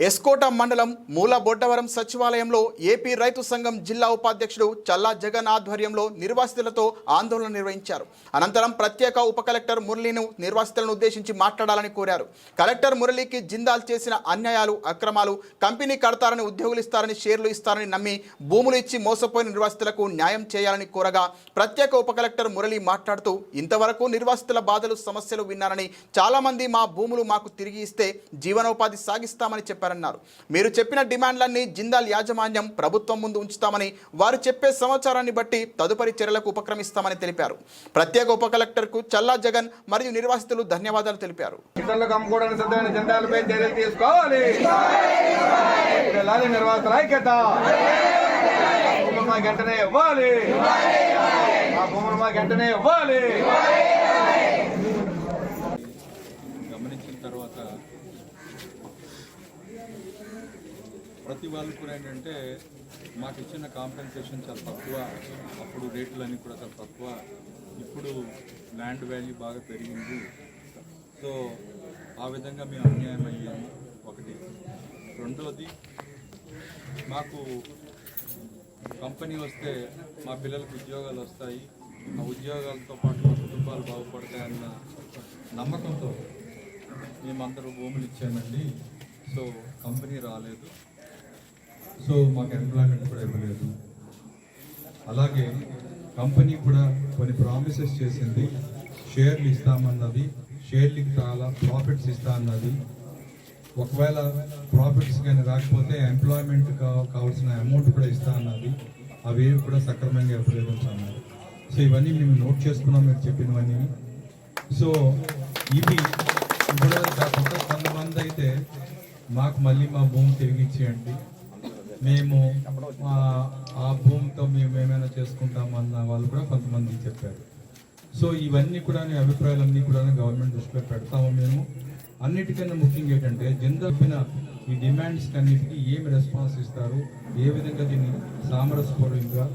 ఎస్కోట మండలం మూల బొడ్డవరం సచివాలయంలో ఏపీ రైతు సంఘం జిల్లా ఉపాధ్యక్షుడు చల్లా జగన్ ఆధ్వర్యంలో నిర్వాసితులతో ఆందోళన నిర్వహించారు. అనంతరం ప్రత్యేక ఉప కలెక్టర్ మురళీను నిర్వాసితులను ఉద్దేశించి మాట్లాడాలని కోరారు. కలెక్టర్ మురళీకి జిందాల్ చేసిన అన్యాయాలు అక్రమాలు కంపెనీ కడతారని ఉద్యోగులు ఇస్తారని షేర్లు ఇస్తారని నమ్మి భూములు ఇచ్చి మోసపోయిన నిర్వాసితులకు న్యాయం చేయాలని కోరగా ప్రత్యేక ఉప కలెక్టర్ మురళి మాట్లాడుతూ ఇంతవరకు నిర్వాసితుల బాధలు సమస్యలు విన్నారని చాలామంది మా భూములు మాకు తిరిగి ఇస్తే జీవనోపాధి సాగిస్తామని చెప్పారు. చెప్పారన్నారు. మీరు చెప్పిన డిమాండ్లన్నీ జిందాల్ యాజమాన్యం ప్రభుత్వం ముందు ఉంచుతామని వారు చెప్పే సమాచారాన్ని బట్టి తదుపరి చర్యలకు ఉపక్రమిస్తామని తెలిపారు. ప్రత్యేక ఉప కలెక్టర్కు చల్లా జగన్ మరియు నిర్వాసితులు ధన్యవాదాలు తెలిపారు. చర్యలు తీసుకోవాలి. మాకు వెంటనే ఇవ్వాలి. ఆ భూములు మాకు వెంటనే ఇవ్వాలి గమనించిన తర్వాత ప్రతి వాళ్ళు కూడా ఏంటంటే మాకు ఇచ్చిన కాంపెన్సేషన్ చాలా తక్కువ అప్పుడు రేట్లన్నీ కూడా చాలా తక్కువ. ఇప్పుడు ల్యాండ్ వాల్యూ బాగా పెరిగింది. సో ఆ విధంగా మేము అన్యాయం అయ్యాము. ఒకటి. రెండోది మాకు కంపెనీ వస్తే మా పిల్లలకు ఉద్యోగాలు వస్తాయి. ఆ ఉద్యోగాలతో పాటు మా కుటుంబాలు బాగుపడతాయన్న నమ్మకంతో మేమందరూ భూములు ఇచ్చామండి. సో కంపెనీ రాలేదు. సో మాకు ఎంప్లాయ్మెంట్ కూడా ఇవ్వలేదు. అలాగే కంపెనీ కూడా కొన్ని ప్రామిసెస్ చేసింది. షేర్లు ఇస్తామన్నది షేర్లకి చాలా ప్రాఫిట్స్ ఇస్తా అన్నది ఒకవేళ ప్రాఫిట్స్ కానీ రాకపోతే ఎంప్లాయ్మెంట్ కావాల్సిన అమౌంట్ కూడా ఇస్తా అన్నది అవేవి కూడా సక్రమంగా ఉపయోగించాలన్నారు అన్నారు. సో ఇవన్నీ మేము నోట్ చేసుకున్నాం మీరు చెప్పినవన్నీ. సో ఇవి ఇప్పుడు కొంత కొంతమంది అయితే మాకు మళ్ళీ మా భూమి తిరిగి ఇచ్చేయండి. మేము ఆ- భూమితో మేము ఏమైనా చేసుకుంటామన్న వాళ్ళు కూడా కొంతమంది చెప్పారు. సో ఇవన్నీ కూడా అభిప్రాయాలన్నీ కూడా గవర్నమెంట్ దృష్టిలో పెడతాము మేము. అన్నిటికన్నా ముఖ్యంగా ఏంటంటే జనరల్ చెప్పిన ఈ డిమాండ్స్ అన్నిటికీ ఏమి రెస్పాన్స్ ఇస్తారు ఏ విధంగా దీన్ని సామరస్యపూర్వకంగా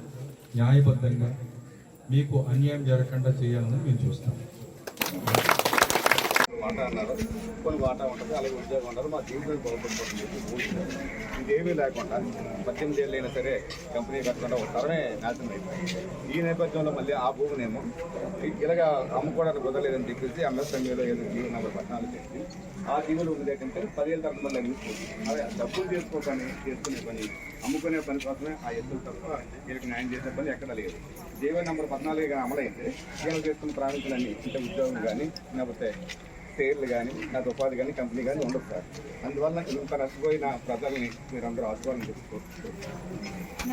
న్యాయబద్ధంగా మీకు అన్యాయం జరగకుండా చేయాలని మేము చూస్తాం. వాటా అన్నారు. కొన్ని వాటా ఉంటుంది అలాగే ఉద్యోగం ఉన్నారు మా జీవితం బాగుపడిపోతుంది ఇదేమీ లేకుండా పద్దెనిమిది ఏళ్ళు అయినా సరే కంపెనీ కట్టకుండా ఒక తరమే నాశనం అయిపోయింది. ఈ నేపథ్యంలో మళ్ళీ ఆ భూమినేమో ఇలాగా అమ్ముకోవడానికి కుదరలేదని చెప్పేసి ఎంఎస్ఎంఈలో ఏదో జీవో నెంబర్ పద్నాలుగు చేసి ఆ జీవులు ఉంది ఏంటంటే పదివేల తరఫు మళ్ళీ అనిపిస్తుంది అదే డబ్బులు చేసుకో చేసుకునే పని అమ్ముకునే పని కోసమే ఆ ఎత్తులు తప్ప వీళ్ళకి న్యాయం చేసే పని ఎక్కడ లేదు. జీవో నెంబర్ పద్నాలుగుగా అమలైతే వీళ్ళు చేసుకున్న ప్రాణితులన్నీ అంటే ఉద్యోగం కానీ లేకపోతే షేర్లు కానీ నా ఉపాధి కానీ కంపెనీ కానీ ఉండదు సార్. అందువల్ల ఇంత నష్టపోయిన ప్రజల్ని మీరందరూ ఆశీర్వాదం చేసుకోవచ్చు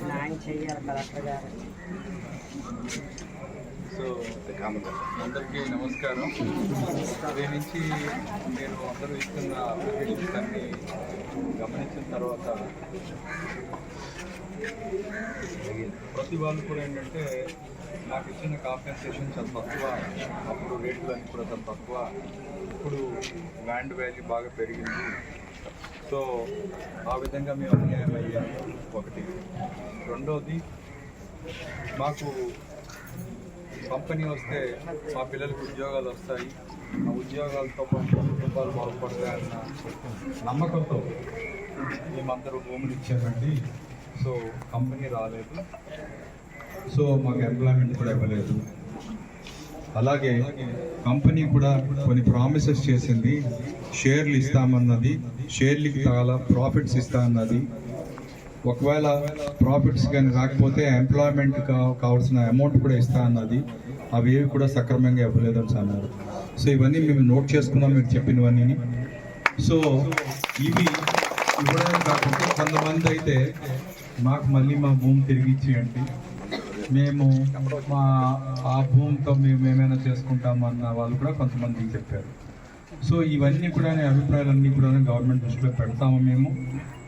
న్యాయం చేయాలి కలెక్టర్ గారు. సో అందరికీ నమస్కారం. దీని నుంచి నేను అందరూ ఇస్తున్న అప్లికేషన్స్ గమనించిన తర్వాత ప్రతి వాళ్ళు కూడా ఏంటంటే నాకు ఇచ్చిన కాంపెన్సేషన్ చాలా తక్కువ అప్పుడు రేట్లు అన్ని కూడా చాలా తక్కువ ఇప్పుడు ల్యాండ్ వాల్యూ బాగా పెరిగింది. సో ఆ విధంగా మేము అన్యాయం అయ్యాము. ఒకటి. రెండోది మాకు కంపెనీ వస్తే మా పిల్లలకు ఉద్యోగాలు వస్తాయి. ఆ ఉద్యోగాలతో పాటు కుటుంబాలు బాగుపడతాయన్న నమ్మకంతో మేమందరూ భూములు ఇచ్చామండి. సో కంపెనీ రాలేదు. సో మాకు ఎంప్లాయ్మెంట్ కూడా ఇవ్వలేదు. అలాగే కంపెనీ కూడా కొన్ని ప్రామిసెస్ చేసింది. షేర్లు ఇస్తామన్నది షేర్లకి చాలా ప్రాఫిట్స్ ఇస్తా అన్నది. ఒకవేళ ప్రాఫిట్స్ కానీ రాకపోతే ఎంప్లాయ్మెంట్ కావాల్సిన అమౌంట్ కూడా ఇస్తా అన్నది. అవేవి కూడా సక్రమంగా ఇవ్వలేదని అన్నారు. సో ఇవన్నీ మేము నోట్ చేసుకున్నాం మీరు చెప్పినవన్నీ. సో ఇవి ఇవ్వడమే కాకుండా కొంతమంది అయితే మాకు మళ్ళీ మా భూమి తిరిగి ఇచ్చేయండి. మేము మా ఆ భూమితో మేము ఏమైనా చేసుకుంటామన్న వాళ్ళు కూడా కొంతమంది చెప్పారు. సో ఇవన్నీ కూడా నీ అభిప్రాయాలన్నీ కూడా గవర్నమెంట్ దృష్టిలో పెడతాము మేము.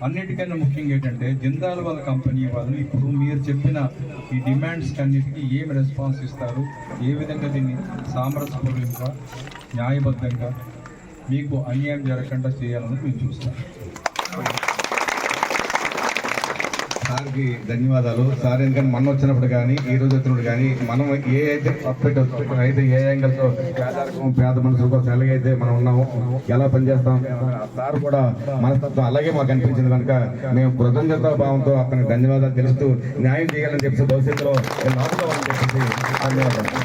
అన్నిటికన్నా ముఖ్యంగా ఏంటంటే జిందాల్ వాళ్ళ కంపెనీ వాళ్ళు ఇప్పుడు మీరు చెప్పిన ఈ డిమాండ్స్ అన్నిటికీ ఏమి రెస్పాన్స్ ఇస్తారు? ఏ విధంగా దీన్ని సామరస్యపూర్వకంగా న్యాయబద్ధంగా మీకు అన్యాయం జరగకుండా చేయాలని మేము చూస్తాం సార్కి ధన్యవాదాలు. సార్ ఎందుకంటే మొన్న వచ్చినప్పుడు కానీ ఈ రోజు వచ్చినప్పుడు కానీ మనం ఏ అయితే పర్ఫెక్ట్ అయితే ఏ యాంగిల్తో పేదరికం పేద మనుషుల కోసం ఎలాగైతే మనం ఉన్నాము ఎలా పనిచేస్తాం సార్ కూడా మనస్తత్వం అలాగే మాకు అనిపించింది కనుక మేము కృతజ్ఞత భావంతో అతనికి ధన్యవాదాలు తెలుస్తూ న్యాయం చేయాలని చెప్పేసి భవిష్యత్తులో నేను చెప్పేసి ధన్యవాదాలు.